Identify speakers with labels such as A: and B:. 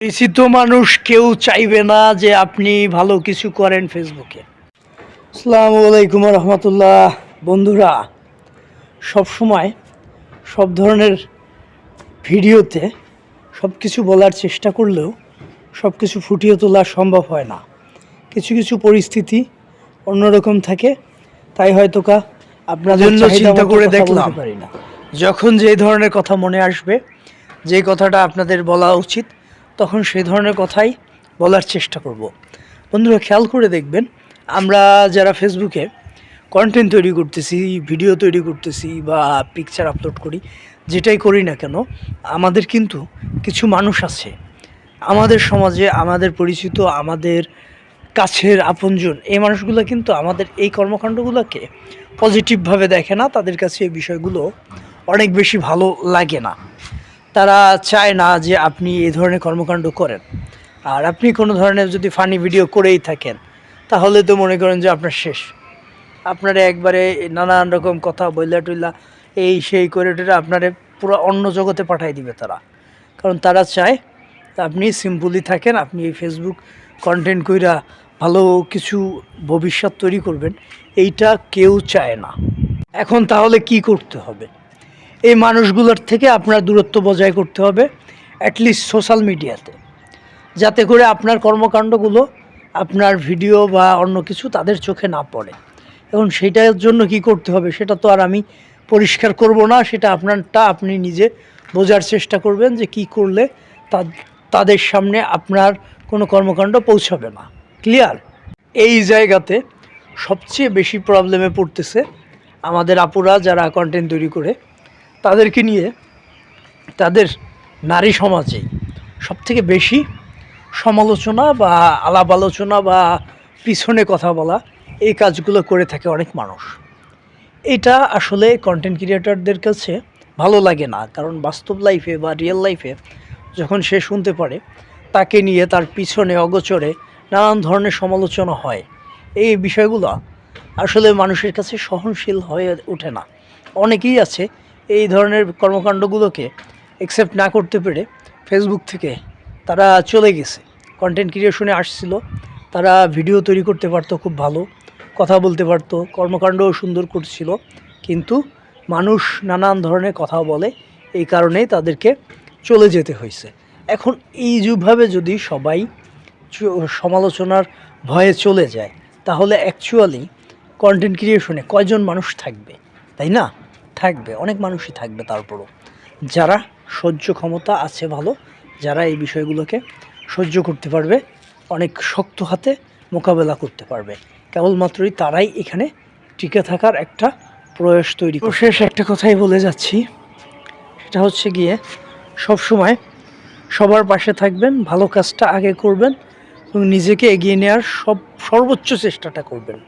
A: পরিচিত মানুষ কেউ চাইবে না যে আপনি ভালো কিছু করেন ফেসবুকে আসসালামু আলাইকুম রহমতুল্লাহ। বন্ধুরা সব সময় সব ধরনের ভিডিওতে সব কিছু বলার চেষ্টা করলেও সব কিছু ফুটিয়ে তোলা সম্ভব হয় না। কিছু কিছু পরিস্থিতি অন্যরকম থাকে তাই হয়তো কা আপনাদের
B: জন্য চিন্তা করে দেখলাম।
A: যখন যে ধরনের কথা মনে আসবে যে কথাটা আপনাদের বলা উচিত তখন সেই ধরনের কথাই বলার চেষ্টা করব। বন্ধুরা, খেয়াল করে দেখবেন, আমরা যারা ফেসবুকে কন্টেন্ট তৈরি করতেছি ভিডিও তৈরি করতেছি বা পিকচার আপলোড করি, যেটাই করি না কেন, আমাদের কিন্তু কিছু মানুষ আছে। আমাদের সমাজে আমাদের পরিচিত, আমাদের কাছের আপনজন, এই মানুষগুলো কিন্তু আমাদের এই কর্মকাণ্ডগুলোকে পজিটিভভাবে দেখে না, তাদের কাছে এই বিষয়গুলো অনেক বেশি ভালো লাগে না। তারা চায় না যে আপনি এই ধরনের কর্মকাণ্ড করেন। আর আপনি কোনো ধরনের যদি ফানি ভিডিও করেই থাকেন, তাহলে তো মনে করেন যে আপনার শেষ। আপনারা একবারে নানান রকম কথা বইলা টইলা এই সেই করে টেরে আপনারে পুরো অন্য জগতে পাঠাই দিবে তারা। কারণ তারা চায় আপনি সিম্পলি থাকেন, আপনি এই ফেসবুক কন্টেন্ট কইরা ভালো কিছু ভবিষ্যৎ তৈরি করবেন, এইটা কেউ চায় না। এখন তাহলে কি করতে হবে? এই মানুষগুলোর থেকে আপনার দূরত্ব বজায় করতে হবে অ্যাটলিস্ট সোশ্যাল মিডিয়াতে যাতে করে আপনার কর্মকাণ্ডগুলো, আপনার ভিডিও বা অন্য কিছু তাদের চোখে না পড়ে। এখন সেটার জন্য কি করতে হবে, সেটা তো আর আমি পরিষ্কার করব না, সেটা আপনারটা আপনি নিজে বোঝার চেষ্টা করবেন যে কি করলে তাদের সামনে আপনার কোনো কর্মকাণ্ড পৌঁছাবে না। ক্লিয়ার এই জায়গাতে সবচেয়ে বেশি প্রবলেমে পড়তেছে আমাদের আপুরা যারা কন্টেন্ট তৈরি করে। তাদেরকে নিয়ে তাদের নারী সমাজে সবথেকে বেশি সমালোচনা বা আলাপ আলোচনা বা পিছনে কথা বলা এই কাজগুলো করে থাকে অনেক মানুষ। এটা আসলে কন্টেন্ট ক্রিয়েটরদের কাছে ভালো লাগে না, কারণ বাস্তব লাইফে বা রিয়েল লাইফে যখন সে শুনতে পারে, তাকে নিয়ে তার পিছনে অগোচরে নানান ধরনের সমালোচনা হয়। এই বিষয়গুলো আসলে মানুষের কাছে সহনশীল হয়ে ওঠে না। অনেকেই আছে এই ধরনের কর্মকাণ্ডগুলোকে অ্যাকসেপ্ট না করতে পেরে ফেসবুক থেকে তারা চলে গেছে। কন্টেন্ট ক্রিয়েশনে আসছিল। তারা ভিডিও তৈরি করতে পারতো খুব ভালো, কথা বলতে পারতো, কর্মকাণ্ডও সুন্দর করছিল। কিন্তু মানুষ নানান ধরনের কথা বলে, এই কারণেই তাদেরকে চলে যেতে হয়েছে। এখন এই যেভাবে যদি সবাই সমালোচনার ভয়ে চলে যায়, তাহলে অ্যাকচুয়ালি কন্টেন্ট ক্রিয়েশনে কয়জন মানুষ থাকবে? তাই না? থাকবে, অনেক মানুষই থাকবে তারপরও যারা সহ্য ক্ষমতা আছে ভালো, যারা এই বিষয়গুলোকে সহ্য করতে পারবে, অনেক শক্ত হাতে মোকাবেলা করতে পারবে। কেবলমাত্রই তারাই এখানে টিকে থাকার একটা প্রয়াস তৈরি। শেষ একটা কথাই বলে যাচ্ছি। সেটা হচ্ছে গিয়ে সব সময় সবার পাশে থাকবেন, ভালো কাজটা আগে করবেন এবং নিজেকে এগিয়ে নেওয়ার সব সর্বোচ্চ চেষ্টাটা করবেন।